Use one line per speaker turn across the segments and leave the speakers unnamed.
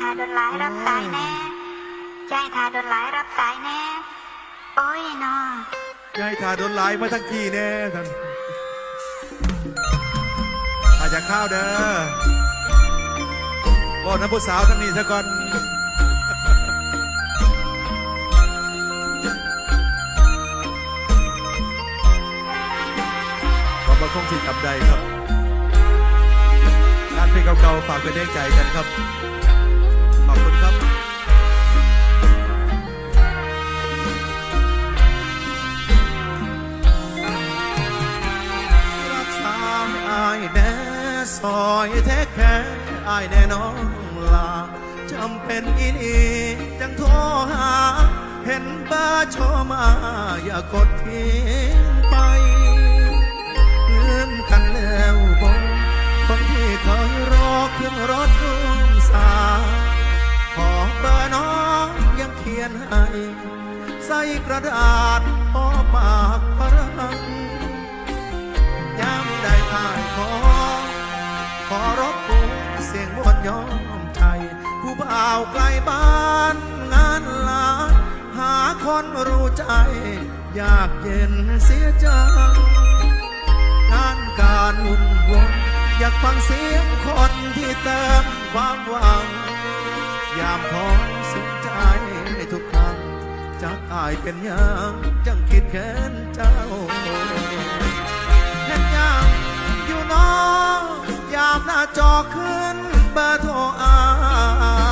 ทาโดนหลายรับสายแน่ยายทาโดนหลายรับสายแน่ โอ้ยนอ
อยายขาโดนไล่มาทั้งทีแน่ท่านอาจจะข้าวเด้อบอกน้ำผู้สาวทั้งนี้ซะก่อนขอบพระคงสิทธิ์กับใดครับงานเพลงเก่าๆฝากเป็นแรงใจกันครับายแน่ซอยแท้แค่อายแน่น้องลาจำเป็นอินีจังโทรหา เห็นบ้าโชว์มาอย่ากดทิ้งาวไกลบ้านงานลา หาคนรู้ใจ อยากเย็นเสียจังงานการวุ่นวายอยากฟังเสียงคนที่เติมความหวัง ยามพอสุขใจทุกครั้งจากอายเป็นยังจังคิดแค้นเจ้าเห็นยามอยู่น้องยามหน้าจอขึ้นเบอร์โทรอา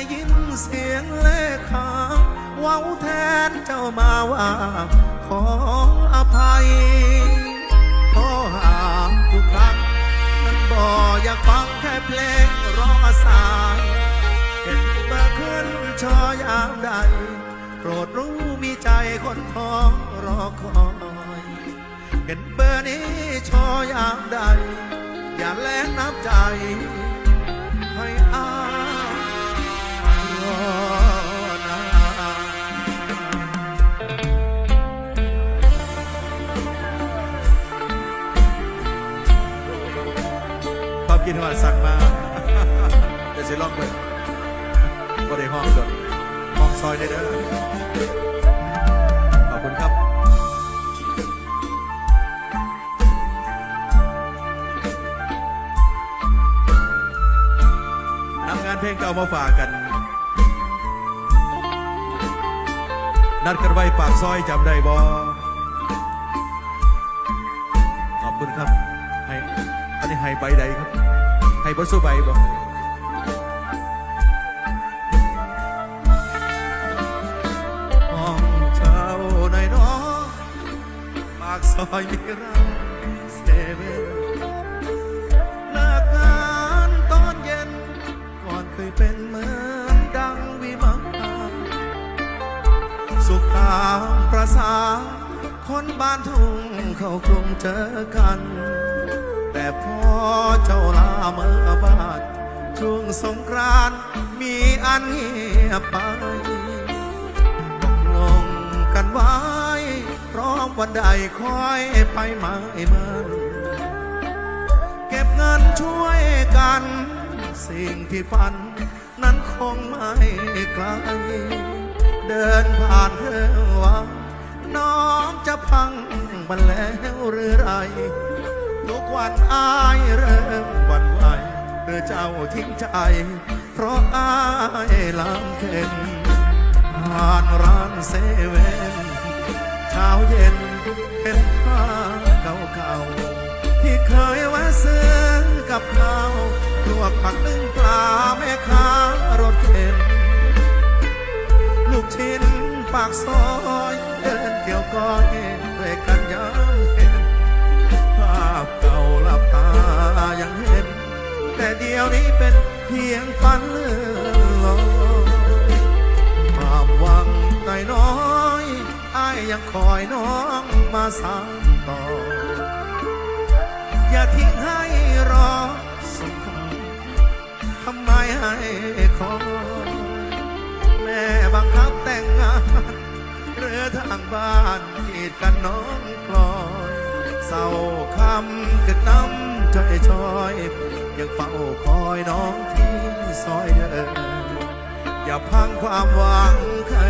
ได้ยินเสียงเลขาเว้าแทนเจ้ามาว่า ขออภัยขอหาทุกครั้งนั้นบ่อยากฟังแค่เพลงรอสายเห็นเบอร์ขึ้นชอยามใด โปรดรู้มีใจคนท้อรอคอย เห็นเบอร์นี้ชอยามใด อย่าแลกน้ำใจให้อา สั่งมาเดี๋ยวสิลองเปิดก็ได้ห้องจดห้องซอยได้เด้อขอบคุณครับนำงานเพลงเก่ามาฝากกัน นัดกันไว้ปากซอยจำได้บ่ขอบคุณครับให้อันนี้ให้ใบใดครับ ให้บรสุใบบ่ห้องเช่าหน่อยเน้องปากซอยมีร้านเซเว่นเลิกงานตอนเย็น ก่อนเคยเป็นเหมือนดังวิมานสุขตามประสาคนบ้านทุ่งเขากรุงเจอกัน เจ้าลาเมื่อบานช่วงสงกรานต์มีอันเงียบไปตกลงกันไว้พร้อมวันใดคอยไปมายมันเก็บเงินช่วยกัน สิ่งที่ฝัน นั้นคงไม่ไกล เดินผ่านเธอว่าน้องจะพังมันแล้วหรือไร ทุกวันอายเริ่มวันไหวเพื่อเจ้าทิ้งใจ เพราะอายลำเข็นผ่านร้านเซเว่นเช้าเย็นเป็นผ้าเก่าๆที่เคยแวะซื้อกับเขาลวกผักนึ่งปลาแม่ค้ารถเข็นลูกชิ้นปากซอยเดินเกี่ยวก้อย แต่เดียวนี้เป็นเพียงฝันเลื่อนอยความหวังน้อยๆอ้ายยังคอยน้องมาสานต่อ อย่าทิ้งให้รอสุขทำไมให้คอแม่บังคับแต่งงานเรือทางบ้านกีดกันน้องกลอยเศร้าคำคือน้ำใจชอย ยังเฝ้าคอยน้องที่ซอยเดิมอย่าพังความหวังเคยเริ่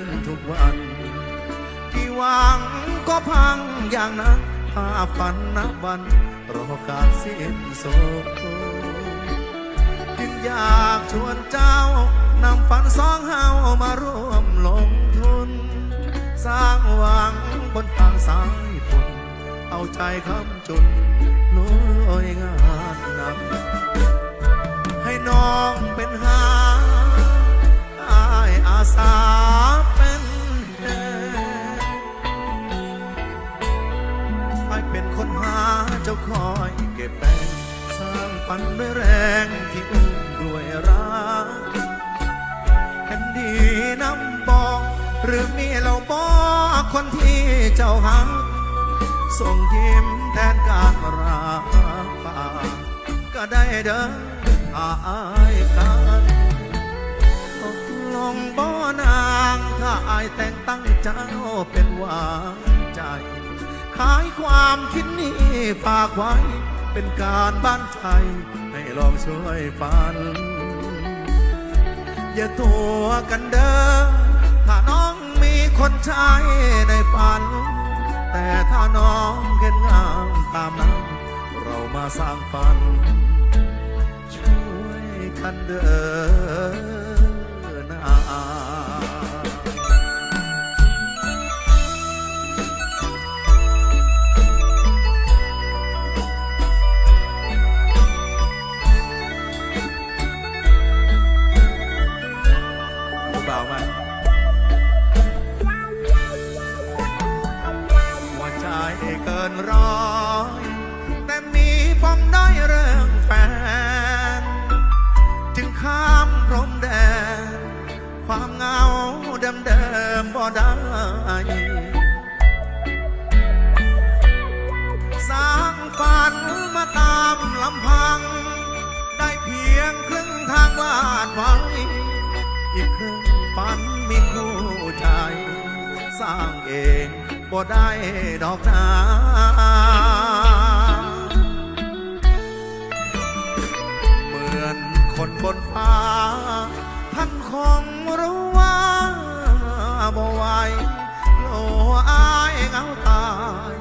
กเดือนทุกวันที่หวังก็พังอย่างนั้นภาพฝันนับวัน รอการสิ้นสุดจึงอยากชวนเจ้านำฝันสองเฮามาร่วมลงทุน สร้างหวังบนทางสายฝนเอาใจคำจุนลุยงานหนักให้น้องเป็นหาอายอาสา จ้าคอยเก็บแป้งสร้างฝันด้วยแรงที่อุ้มด้วยรักแคนดีน้ำบอกหรือมีเราบอกคนที่เจ้าหาส่งยิ้มแทนการรักป่าก็ได้เดินอายกันตกลงบ่นางถ้าอายแต่งตั้งเจ้าเป็นหวานใจ ขายความคิดนี้ฝากไว้ เป็นการบ้านใจ ให้ลองช่วยฝัน อย่าตัวกันเด้อถ้าน้องมีคนใช้ในฝัน แต่ถ้าน้องเห็นงามตามนั้น เรามาสร้างฝัน ช่วยกันเด้อ ไว้ อีกครึ่งฝันมีคู่ใจ สร้างเองบ่ได้ดอกนาเหมือนคนบนฟ้า ท่านคงรู้ว่าบ่ไหวโลอายเงาตาย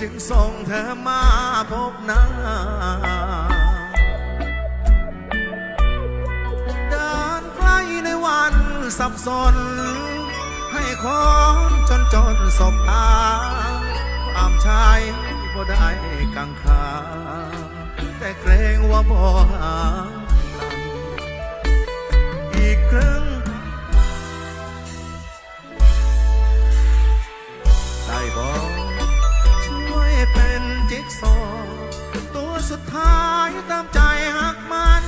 จึงส่งเธอมาพบหน้า สับสน ให้ของจนจนสบตาความชายบ่ได้กังขาแต่เกรงว่าบ่หาอีกครึ่งได้บอกช่วยเป็นจิ๊กซอตัวสุดท้ายตามใจหักมัน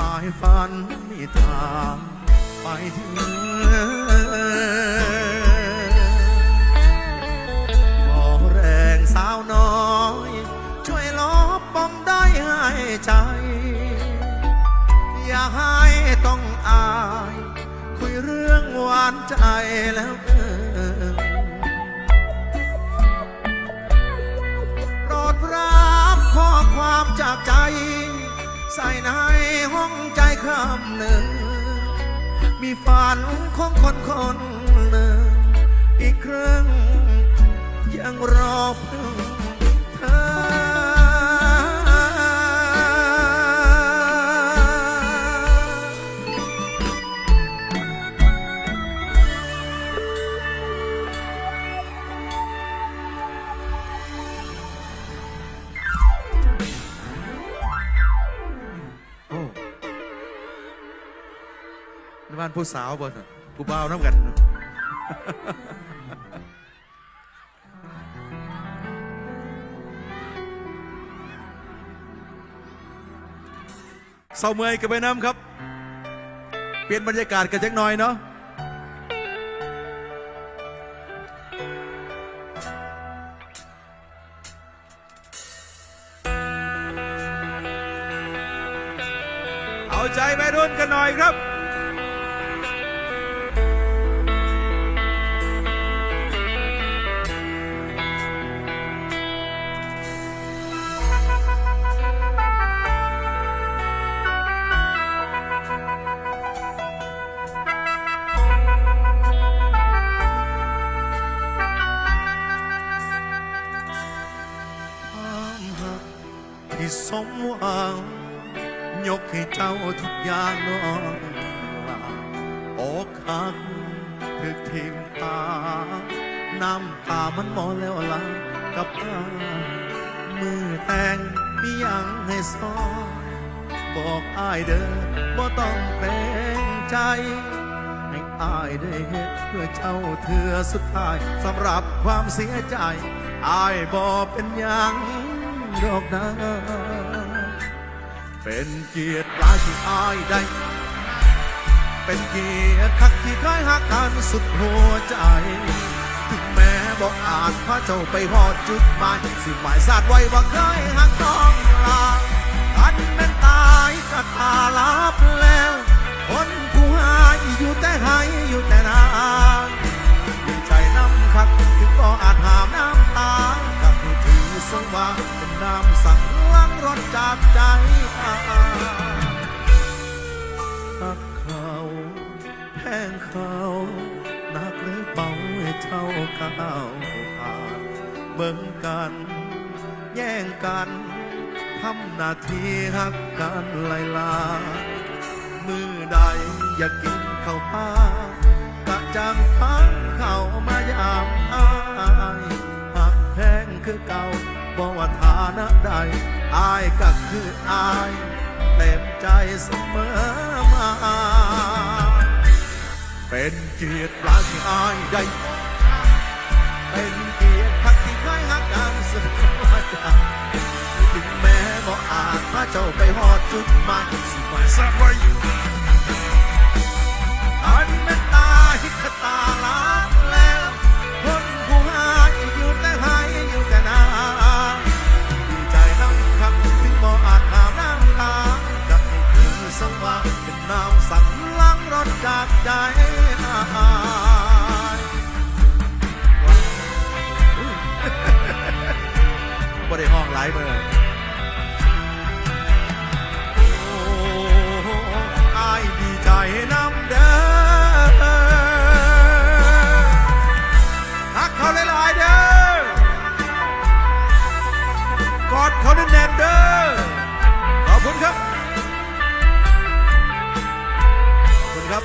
ลายฝันมีทางไปถึงขอแรงสาวน้อย ช่วยลบปมได้อยให้ใจ อย่าให้ต้องอาย คุยเรื่องหวานใจแล้วเออโปรดรับข้อความจากใจ ใส่ในห้อง ใจคำหนึ่ง มีฝันของคนคนหนึ่ง อีกครึ่งยังรอเพื่อานผู้สาวบ่น่ะผู้บ่าวน้ำกัน เศร้าเมื่อยกันไปน้ำครับ เปลี่ยนบรรยากาศกันจักหน่อยเนาะเอาใจไปรุ่นกันหน่อยครับ ถึกทิมตา น้ำตามันมอแล้วลากับตามือแต่งมียังให้สอนบอกอายเด้อบ่ต้องเกรงใจให้อายได้เห็นเพื่อเจ้าเถือสุดท้ายสำหรับความเสียใจอายบอเป็นยังดอกนะเป็นเกียรติหลายที่อายได้ เป็นเกียรติคักที่เคยหักกันสุดหัวใจ ถึงแม้บอกอาจพาเจ้าไปหอดจุดหมายสิหมายสาดไว้ว่าเคยหักต้องลาอันแม่นตายก็ตาลับแล้ว คนผู้หายอยู่แต่ให้อยู่แต่นานดีใจน้ำคักถึงก็อาจหามน้ำตากับถือสว่างเป็นน้ำสั่งล้างรถจากใจอายหักเขาแพงเขานักหรือเบาเท่าก้าวผ่านเบิ่งกัน แย่งกันทำหน้าที่หักกันไลลา มือใดอยากกินข้าวปลากะจังพังเข้ามายามอายหักแพงคือเก่าบอกว่าฐานะใดอายก็คืออาย เต็มใจเสมอมา เป็นเกียรติร้านที่อายได้ เป็นเกียรติพักที่เคยหักกันสุดหัวใจถึงแม้บ่อาจพาเจ้าไปหอดจุดหมายสิหมายสักไว้อันเมตตาหิตตาลาายเบอร์โอ้อายดีใจน้ำเด้อฮักเขาหลายๆเด้อกอดเขาแน่นๆเด้อขอบคุณครับขอบคุณครับ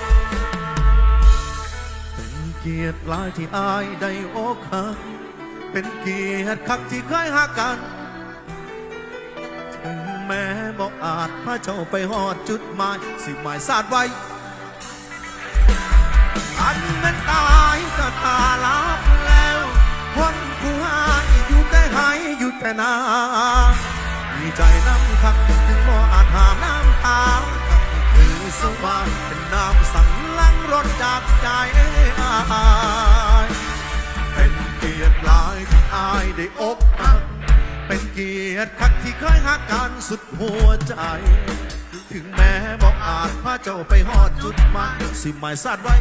เป็นเกียรติหลายที่อายได้โอกหักเป็นเกียรติคักที่เคยหักกัน อาจพาเจ้าไปหอดจุดหมายสิหมายสาดไว้ อันแม่นตายก็ตาลับแล้ว คนผู้หายอยู่แต่หายอยู่แต่นาดีใจน้ำคักถึงบ่อาจหาน้ำตากับสว่างเป็นน้ำสั่งลังรถจากใจอาย เป็นเกียรติหลายที่อายได้อกหัก เป็นเกียรติคักที่เคยหักกันสุดหัวใจ ถึงแม้บอกอาจพาเจ้าไปหอดจุดหมายสิหมายสัตว์ไว้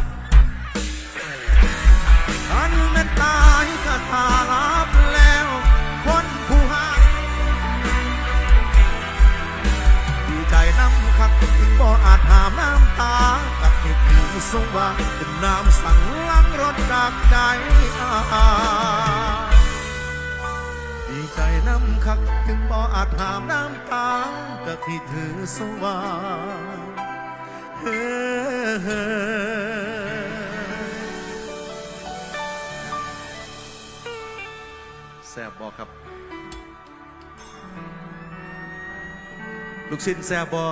อันแม่นตายก็ทาลับแล้ว คนผู้หาดีใจน้ำคักถึงบ่อาจหามน้ำตากับเหตุที่สว่างเป็นน้ำสั่งลังรถจากใจอา ใจน้ำคัก ถึงบ่อาจหามน้ำตากับที่ถือสว่างเฮ้แซบบอครับ ลูกชิ้นแซบบอ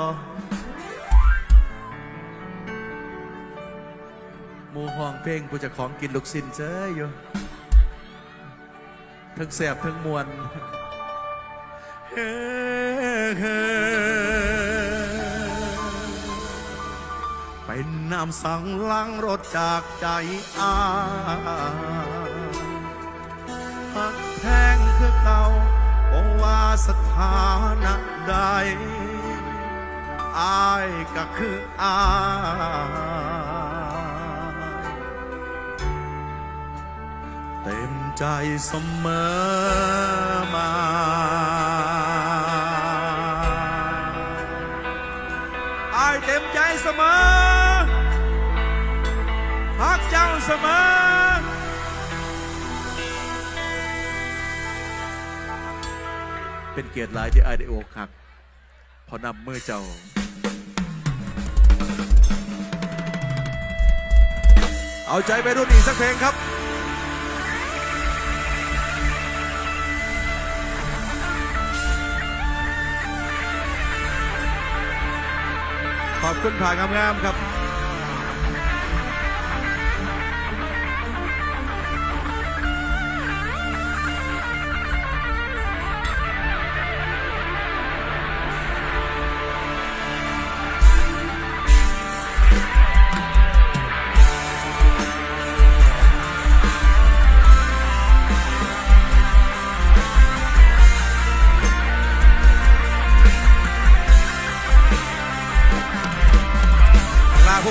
หมูห้องเพลงผู้เจะของกินลูกชิ้นเจ้ยอยู่ ทั้งแซ่บทั้งมวนเฮ้เฮเป็นน้ำสังล้างรถจากใจอาหักแพงคือเก่าบอกว่าสถานะใดอายก็คืออาย ใจเสมอมา อายเต็มใจเสมอฮักเจ้าเสมอ เป็นเกียรติหลายที่อายได้อกหัก พอนำมือเจ้าเอาใจไปรุ่นอีกสักเพลงครับ ขอบคุณผ่านงามๆครับ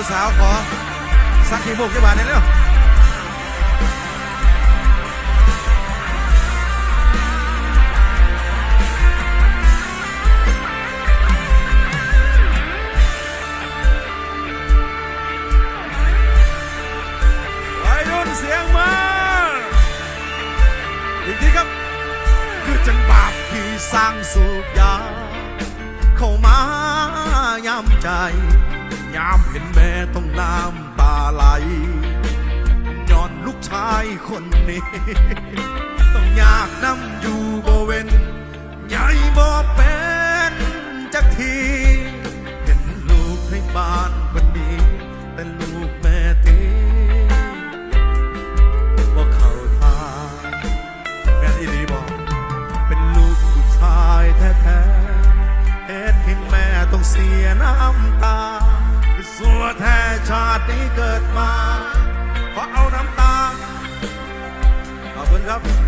ผู้สาวขอสักทีบุกที่บ้านนี่เร็ววัยรุ่นเสียงมาอีกทีครับคือจังบาปที่สร้างสูบยา เข้ามายำใจ ยามเห็นแม่ต้องน้ำตาไหลย้อนลูกชายคนนี้ ต้องอยากนำอยู่บ่เว้นใหญ่บ่เป็นจักที เห็นลูกให้บ้าน ข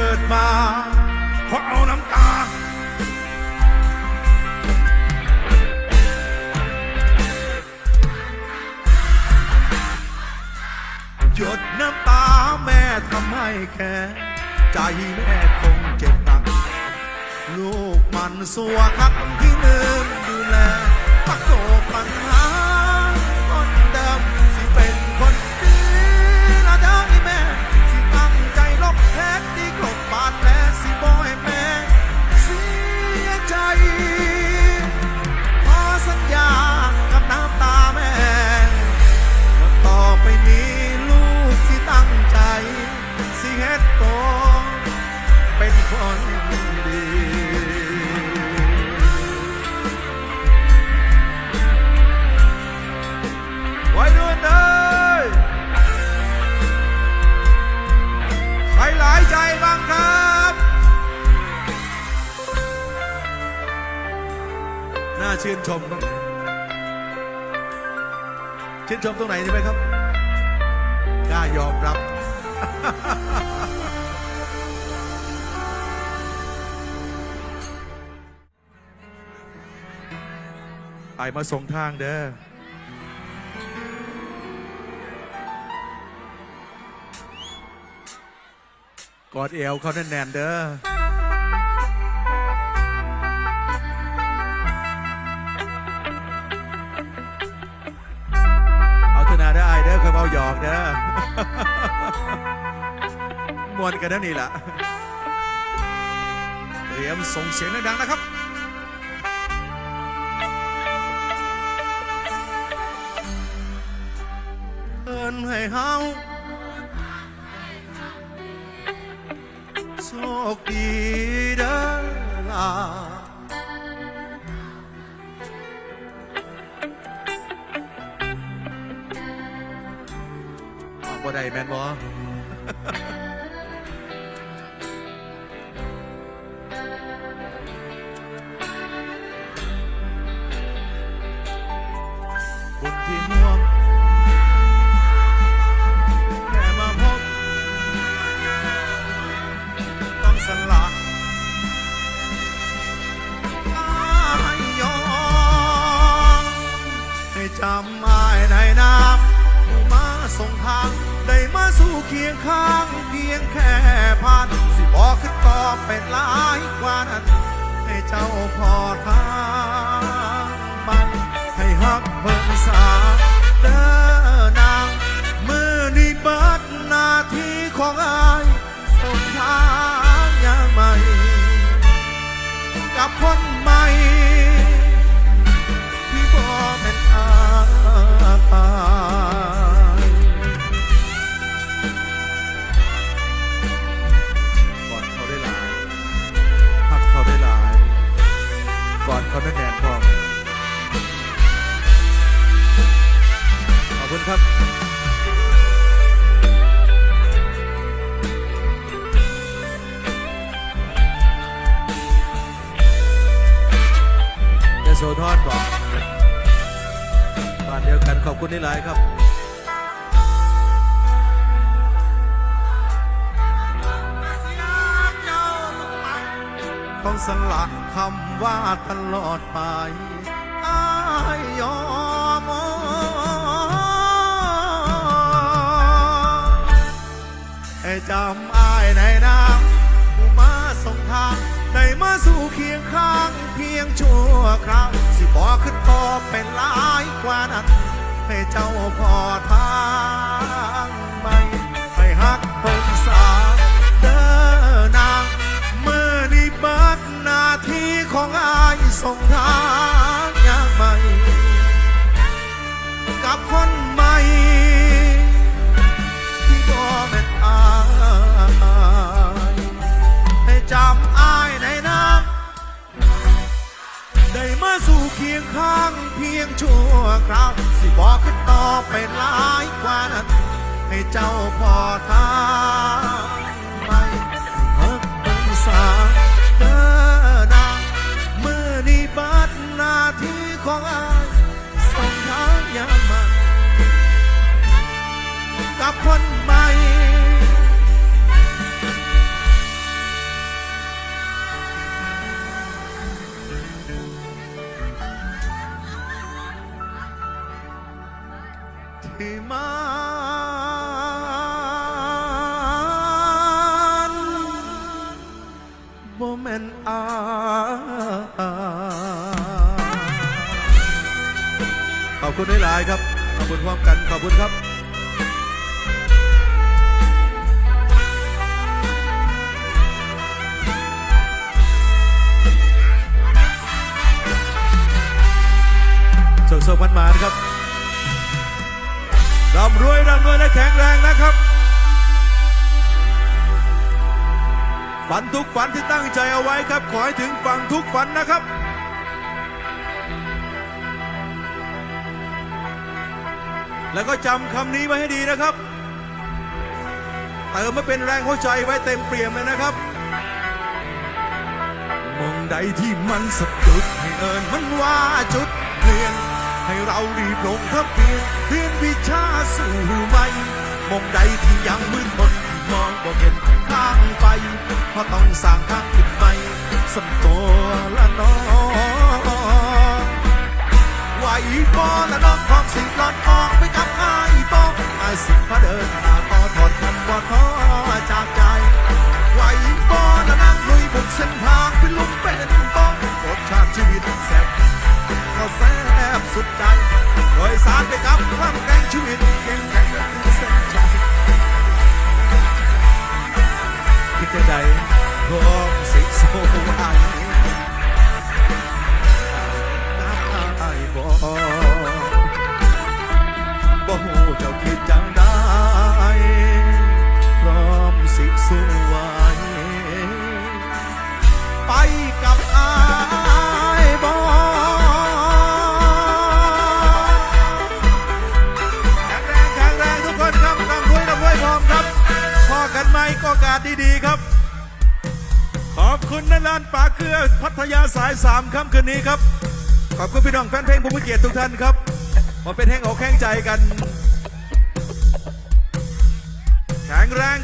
กิดมาเพราะเอาน้ำตาหยดน้ำตาแม่ทำให้แค่ใจแม่คงเจ็บหนัก ลูกมันสัวครับที่เนินดูแลปักโกปัญหา ชื่นชมครับชื่นชมตรงไหนใช่ไหมครับกล้ายอมรับไปมาส่งทางเด้อกอดเอวเขาแน่นๆเด้อ เด้อมวนกันนั่นนี่แหละเตรียมส่งเสียงดังๆนะครับเอินให้เฮาโชคดีเด้อล่ะ บ่ สู่เคียงข้างเพียงแค่ผ่านสิบอกขึ้นต่อเป็นหลายกว่านั้น ให้เจ้าพอทางมัน ให้ฮักเพิ่นสาเด้อนาง มือนี้เบิดหน้าที่ของอายส่งทางอย่างใหม่ กับคนใหม่ที่บ่เป็นอาย เขาได้แนนพอขอบคุณครับ จะโซทอนบอกบ้านเดียวกันขอบคุณนี่หลายครับ ต้องสละคำว่าตลอดไปอายยอมให้จำอายในน้ำผู้มาส่งทางได้มาสู่เคียงข้างเพียงชั่วคราวสิบอกขึ้นต่อเป็นหลายกว่านั้นให้เจ้าพอทางไม่ให้ฮักเพิ่นสา ที่ของอายส่งทางยาใหม่ กับคนใหม่ ที่บ่แม่นอายให้จำอายในน้ำได้มาสู่เคียงข้างเพียงชั่วคราว สิบอกขึ้นต่อเป็นหลายกว่านั้น ให้เจ้าพอทางไม่เฮิกเบิ่งสา ของอายส่งทางยามมากับคนใหม่ที่มันบ่แม่นอา คุณหลาย ๆ ครับ ขอบคุณพร้อมกัน ขอบคุณครับสุขๆมันมานะครับร่ำรวยร่ำรวยและแข็งแรงนะครับ ฝันทุกฝันที่ตั้งใจเอาไว้ครับ ขอให้ถึงฝั่งทุกฝันนะครับ แล้วก็จำคำนี้ไว้ให้ดีนะครับ เติมมาเป็นแรงหัวใจไว้เต็มเปี่ยมเลยนะครับมองใดที่มันสะดุดให้เอิญมันว่าจุดเปลี่ยน ให้เรารีบลงทะเบียนเรียนวิชาสู่ใหม่มองใดที่ยังมืดมนมองบ่เห็นทางไปเพราะต้องสร้างทางขึ้นใหม่สมตัวละน้อง ไหวบอละน้องของสิหลอดออกไปกับไอ้ายบอไอ้าสิพาเดินหาต่อถอดคำว่าท้อจากใจไหวบอละนั่งลุยบนเส้นทาง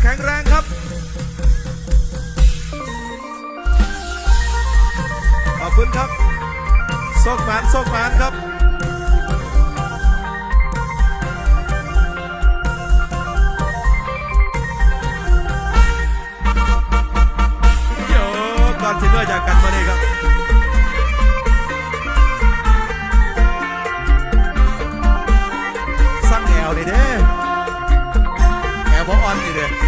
แข็งแรงครับขอบคุณครับโซกมานโซกมานครับโยก่อนสิเมื่อจากกันมาเลยครับสั่งแอวเลยเด้แอวพอออนนี่เด้